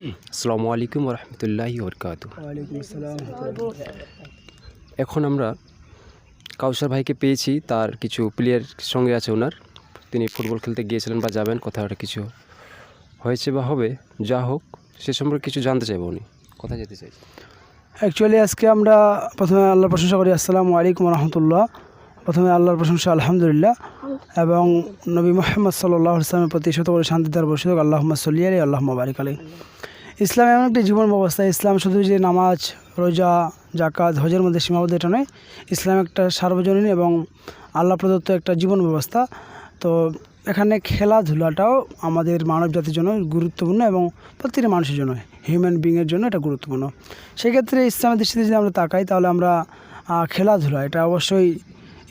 আসসালামু আলাইকুম রহমতুল্লাহি বরকাত এখন আমরা কাউসার ভাইকে পেয়েছি তার কিছু প্লেয়ার সঙ্গে আছে ওনার। তিনি ফুটবল খেলতে গিয়েছিলেন বা যাবেন কোথাও কিছু হয়েছে বা হবে যা হোক সে সম্পর্কে কিছু জানতে চাইব উনি। কোথায় যেতে চাই অ্যাকচুয়ালি আজকে আমরা প্রথমে আল্লাহ প্রশংসা করি আসসালামু আলাইকুম রহমতুল্লাহ প্রথমে আল্লাহর প্রশংসা, আলহামদুলিল্লাহ। এবং নবী মোহাম্মদ সাল্লাহ ইসলামের প্রতি শত করে শান্তি দেওয়ার বসে আল্লাহ সল্লি আলী আল্লাহ বারিক আলী ইসলাম এমন একটি জীবন ব্যবস্থা। ইসলাম শুধু যে নামাজ, রোজা জাকাত হজের মধ্যে সীমাবদ্ধ, এটা নয়। ইসলাম একটা সার্বজনীন এবং আল্লাহ প্রদত্ত একটা জীবন ব্যবস্থা। তো এখানে খেলাধুলাটাও আমাদের মানব জাতির জন্য গুরুত্বপূর্ণ এবং প্রত্যেকটি মানুষের জন্য হিউম্যান বিংয়ের জন্য এটা গুরুত্বপূর্ণ। সেক্ষেত্রে ইসলামের দৃষ্টিতে যদি আমরা তাকাই, তাহলে আমরা খেলাধুলা, এটা অবশ্যই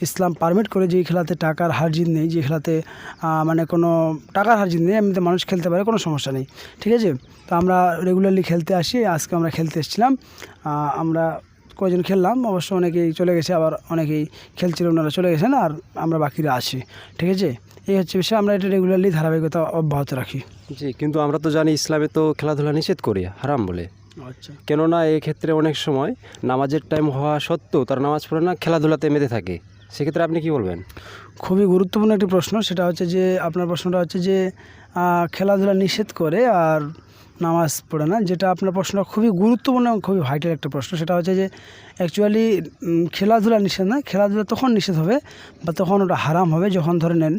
ইসলাম পারমিট করে যে খেলাতে টাকার হারজিত নেই যে খেলাতে মানে কোনো টাকার হারজিত নেই এমনিতে মানুষ খেলতে পারে কোনো সমস্যা নেই। ঠিক আছে? তো আমরা রেগুলারলি খেলতে আসি আজকে আমরা খেলতে এসেছিলাম। আমরা কয়জন খেললাম? অবশ্য অনেকেই চলে গেছে আবার অনেকেই খেলছিল ওনারা চলে গেছেন আর আমরা বাকিরা আছি। ঠিক আছে? এই হচ্ছে বিষয় আমরা এটা রেগুলারলি ধারাবাহিকতা অব্যাহত রাখি। জি কিন্তু আমরা তো জানি ইসলামে তো খেলাধুলা নিষেধ করি হারাম বলে। আচ্ছা। কেননা এই ক্ষেত্রে অনেক সময় নামাজের টাইম হওয়া সত্ত্বেও তারা নামাজ পড়ে না খেলাধুলাতে মেতে থাকে। সেক্ষেত্রে আপনি কি বলবেন? খুবই গুরুত্বপূর্ণ একটি প্রশ্ন, সেটা হচ্ছে যে, আপনার প্রশ্নটা হচ্ছে যে খেলাধুলা নিষেধ করে আর নামাজ পড়ে না, যেটা আপনার প্রশ্নটা খুবই গুরুত্বপূর্ণ এবং খুবই ভাইটাল একটা প্রশ্ন। সেটা হচ্ছে যে অ্যাকচুয়ালি খেলাধুলা নিষেধ নয় খেলাধুলা তখন নিষেধ হবে বা তখন ওটা হারাম হবে যখন ধরে নেন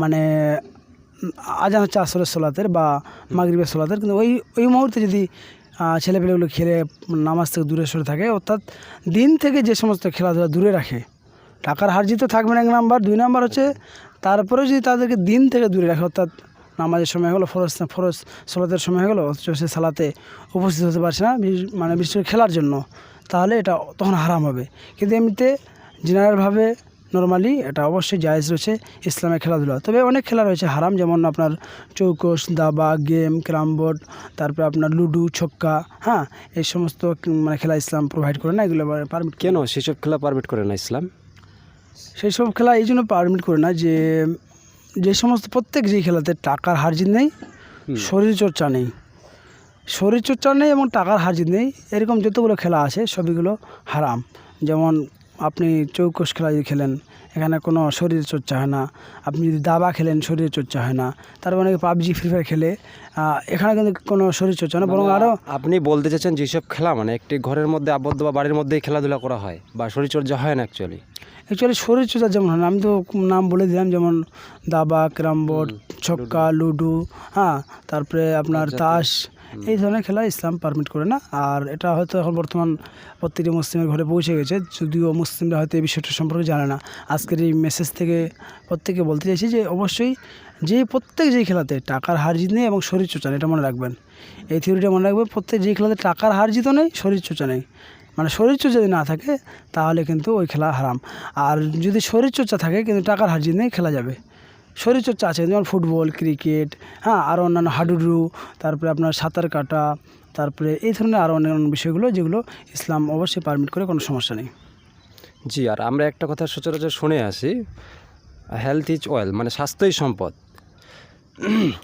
মানে আজান হচ্ছে আসরের সোলাতের বা মাগরিবের সোলাতের, কিন্তু ওই ওই মুহূর্তে যদি ছেলেপেলেগুলো খেলে নামাজ থেকে দূরে সরে থাকে, অর্থাৎ দিন থেকে যে সমস্ত খেলাধুলা দূরে রাখে টাকার হার জিত থাকবে না এক নাম্বার, দুই নাম্বার হচ্ছে তারপরে যদি তাদেরকে দিন থেকে দূরে রাখে, অর্থাৎ নামাজের সময় হলো, ফরজ ফরজ সলাতের সময় হলো, অথচ সে সালাতে উপস্থিত হতে পারছে না মানে বিশেষ করে খেলার জন্য, তাহলে এটা তখন হারাম হবে। কিন্তু এমনিতে জেনারেলভাবে নর্মালি এটা অবশ্যই জায়েজ রয়েছে ইসলামের খেলাধুলা। তবে অনেক খেলা রয়েছে হারাম, যেমন আপনার চৌকস দাবা গেম, ক্যারাম বোর্ড, তারপরে আপনার লুডু, ছক্কা হ্যাঁ এই সমস্ত মানে খেলা ইসলাম প্রোভাইড করে না, এগুলো পারমিট কেন? সেসব খেলা পারমিট করে না ইসলাম? সেই সব খেলা এই জন্য পারমিট করে না যে যে সমস্ত প্রত্যেক যে খেলাতে টাকার হারজিত নেই। শরীরচর্চা নেই। শরীরচর্চা নেই এবং টাকার হারজিত নেই এরকম যতগুলো খেলা আছে সবইগুলো হারাম। যেমন আপনি চৌকস খেলা যদি খেলেন এখানে কোনো শরীর চর্চা হয় না। আপনি যদি দাবা খেলেন শরীর চর্চা হয় না। তারপর অনেকে পাবজি ফ্রি ফায়ার খেলে এখানে কিন্তু কোনো শরীর চর্চা না বরং আরও আপনি বলতে চাচ্ছেন যেসব খেলা মানে একটি ঘরের মধ্যে আবদ্ধ বা বাড়ির মধ্যেই খেলাধুলা করা হয় বা শরীরচর্চা হয় না অ্যাকচুয়ালি অ্যাকচুয়ালি শরীরচর্চা যেমন হয় না আমি তো নাম বলে দিলাম যেমন দাবা ক্যারাম বোর্ড ছক্কা লুডো। হ্যাঁ তারপরে আপনার তাস এই ধরনের খেলা ইসলাম পারমিট করে না। আর এটা হয়তো এখন বর্তমান প্রত্যেকটি মুসলিমের ঘরে পৌঁছে গেছে যদিও মুসলিমরা হয়তো এই বিষয়টা সম্পর্কে জানে না। আজকের এই মেসেজ থেকে প্রত্যেকে বলতে চাইছি যে অবশ্যই যে প্রত্যেক যেই খেলাতে টাকার হার জিত নেই এবং শরীরচর্চা নেই এটা মনে রাখবেন। এই থিওরিটা মনে রাখবে প্রত্যেক যেই খেলাতে টাকার হার জিতও নেই শরীরচর্চা নেই। মানে শরীরচর্চা যদি না থাকে, তাহলে কিন্তু ওই খেলা হারাম। আর যদি শরীরচর্চা থাকে, কিন্তু টাকার হার নেই খেলা যাবে। শরীরচর্চা আছে, যেমন ফুটবল, ক্রিকেট হ্যাঁ আরও অন্যান্য হাডুডু, তারপরে আপনার সাঁতার কাটা, তারপরে এই ধরনের আরও অন্যান্য বিষয়গুলো যেগুলো ইসলাম অবশ্যই পারমিট করে, কোনো সমস্যা নেই। জি, আর আমরা একটা কথা সচরাচর শুনে আসি হেলথ ইজ ওয়েল মানে স্বাস্থ্যই সম্পদ।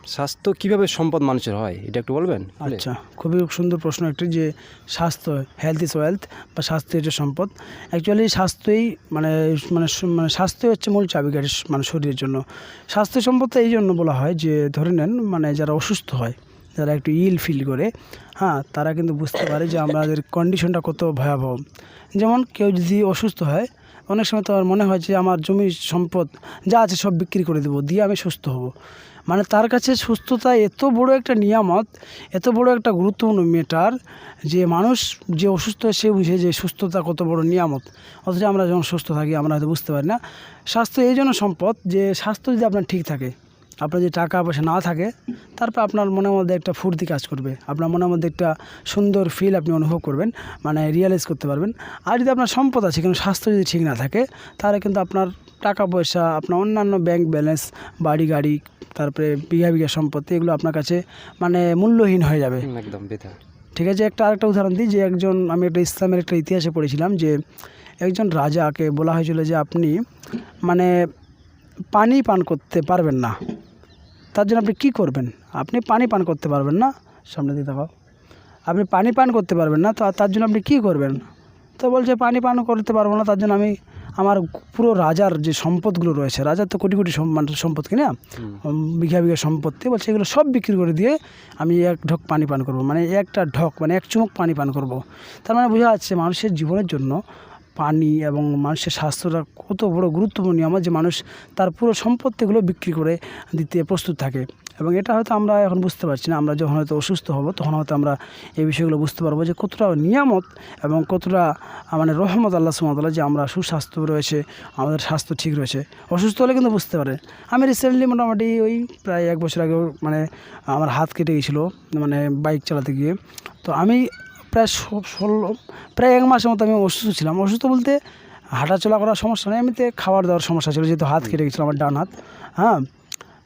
স্বাস্থ্য কীভাবে সম্পদ মানুষের হয়, এটা একটু বলবেন? আচ্ছা খুবই সুন্দর প্রশ্ন একটি যে, স্বাস্থ্য হেলথ ইজ ওয়েলথ বা স্বাস্থ্য হচ্ছে সম্পদ। অ্যাকচুয়ালি স্বাস্থ্যই মানে মানে মানে স্বাস্থ্য হচ্ছে মূল চাবিকাঠি স- মানে শরীরের জন্য। স্বাস্থ্য সম্পদটা এই জন্য বলা হয় যে, ধরে নেন মানে যারা অসুস্থ হয়, যারা একটু ইল ফিল করে হ্যাঁ তারা কিন্তু বুঝতে পারে যে আমাদের কন্ডিশনটা কত ভয়াবহ। যেমন কেউ যদি অসুস্থ হয় অনেক সময় তো আমার মনে হয় যে আমার জমি সম্পদ যা আছে সব বিক্রি করে দেবো, দিয়ে আমি সুস্থ হব। মানে তার কাছে সুস্থতা এত বড় একটা নিয়ামত, এত বড় একটা গুরুত্বপূর্ণ মেটার যে মানুষ যে অসুস্থ সে বুঝে যে সুস্থতা কত বড় নিয়ামত। অথচ আমরা যখন সুস্থ থাকি, আমরা হয়তো বুঝতে পারি না। স্বাস্থ্য এই জন্য সম্পদ যে স্বাস্থ্য যদি আপনার ঠিক থাকে আপনার যদি টাকা পয়সা না থাকে তারপর আপনার মনের মধ্যে একটা ফুর্তি কাজ করবে। আপনার মনের মধ্যে একটা সুন্দর ফিল আপনি অনুভব করবেন মানে রিয়েলাইজ করতে পারবেন। আর যদি আপনার সম্পদ আছে কিন্তু স্বাস্থ্য যদি ঠিক না থাকে তাহলে কিন্তু আপনার টাকা পয়সা আপনার অন্যান্য ব্যাংক ব্যালেন্স বাড়ি গাড়ি তারপরে বিঘা বিঘা সম্পত্তি এগুলো আপনার কাছে মানে মূল্যহীন হয়ে যাবে। একদম বেথা ঠিক আছে একটা আরেকটা উদাহরণ দিই যে একজন আমি একটা ইসলামের একটা ইতিহাসে পড়েছিলাম যে একজন রাজাকে বলা হয়েছিল যে আপনি মানে পানি পান করতে পারবেন না। তার জন্য আপনি কী করবেন? আপনি পানি পান করতে পারবেন না। সামনে দিকে দেখাও আপনি পানি পান করতে পারবেন না তো তার জন্য আপনি কী করবেন? তো বলছে পানি পান করতে পারব না তার জন্য আমি আমার পুরো রাজার যে সম্পদগুলো রয়েছে রাজার তো কোটি কোটি মানে সম্পদ কিনা বিঘা বিঘা সম্পত্তি বলছে এগুলো সব বিক্রি করে দিয়ে আমি এক ঢোক পানি পান করব। মানে একটা ঢক মানে এক চুমুক পানি পান করব। তার মানে বোঝা যাচ্ছে মানুষের জীবনের জন্য পানি এবং মানুষের স্বাস্থ্যটা কত বড় গুরুত্বপূর্ণ। আমার যে মানুষ, তার পুরো সম্পত্তিগুলো বিক্রি করে দিতে প্রস্তুত থাকে। এবং এটা হয়তো আমরা এখন বুঝতে পারছি না। আমরা যখন হয়তো অসুস্থ হব, তখন হয়তো আমরা এই বিষয়গুলো বুঝতে পারব যে কতটা নিয়ামত এবং কতটা মানে রহমত আল্লাহ সুমতাল্লাহ যে আমরা সুস্বাস্থ্য রয়েছে, আমাদের স্বাস্থ্য ঠিক রয়েছে। অসুস্থ হলে কিন্তু বুঝতে পারে। আমি রিসেন্টলি মোটামুটি ওই প্রায় এক বছর আগে মানে আমার হাত কেটে গেছিল মানে বাইক চালাতে গিয়ে। তো আমি প্রায় ষোলো, প্রায় এক মাসের মতো আমি অসুস্থ ছিলাম। অসুস্থ বলতে হাঁটাচলা করার সমস্যা নেই, এমনিতে খাবার দাওয়ার সমস্যা ছিল, যেহেতু হাত কেটে গেছিল আমার ডান হাত হ্যাঁ?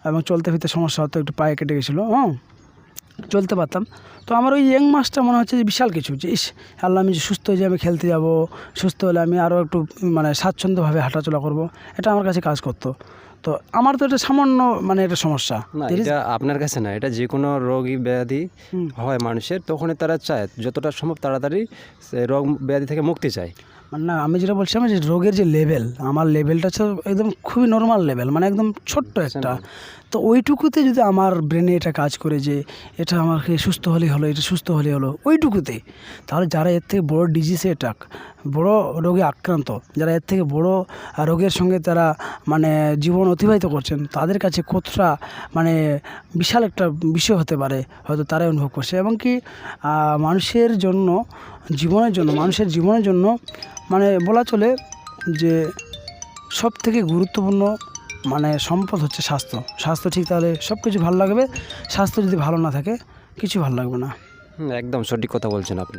এবং চলতে ফিরতে সমস্যা হতো, একটু পায়ে কেটে গেছিল হ্যাঁ চলতে পারতাম। তো আমার ওই ইয়ং মাসটা মনে হচ্ছে যে বিশাল কিছু, যে ইস, আল্লাহ আমি যে সুস্থ হয়ে যাই আমি খেলতে যাব, সুস্থ হলে আমি আরও একটু মানে স্বাচ্ছন্দ্যভাবে হাঁটাচলা করব, এটা আমার কাছে কাজ করতো। তো আমার তো এটা সামান্য মানে এটা সমস্যা। না এটা আপনার কাছে না এটা যে কোনো রোগী ব্যাধি হয় মানুষের তখনই তারা চায় যতটা সম্ভব তাড়াতাড়ি রোগ ব্যাধি থেকে মুক্তি চায়। না আমি যেটা বলছিলাম যে রোগের যে লেভেল আমার লেভেলটা হচ্ছে একদম খুবই নর্মাল লেভেল মানে একদম ছোট্ট একটা। তো ওইটুকুতে যদি আমার ব্রেনে এটা কাজ করে যে এটা আমাকে সুস্থ হলেই হলো এটা সুস্থ হলেই হলো ওইটুকুতে তাহলে যারা এর থেকে বড় ডিজিজে অ্যাটাক বড় রোগে আক্রান্ত যারা এর থেকে বড় রোগের সঙ্গে তারা মানে জীবন অতিবাহিত করছেন তাদের কাছে কতটা মানে বিশাল একটা বিষয় হতে পারে হয়তো তারাই অনুভব করছে। এবং কি মানুষের জন্য জীবনের জন্য মানুষের জীবনের জন্য মানে বলা চলে যে সব থেকে গুরুত্বপূর্ণ মানে সম্পদ হচ্ছে স্বাস্থ্য। স্বাস্থ্য ঠিক তাহলে সব কিছু ভালো লাগবে, স্বাস্থ্য যদি ভালো না থাকে, কিছু ভালো লাগবে না। একদম সঠিক কথা বলছেন আপনি।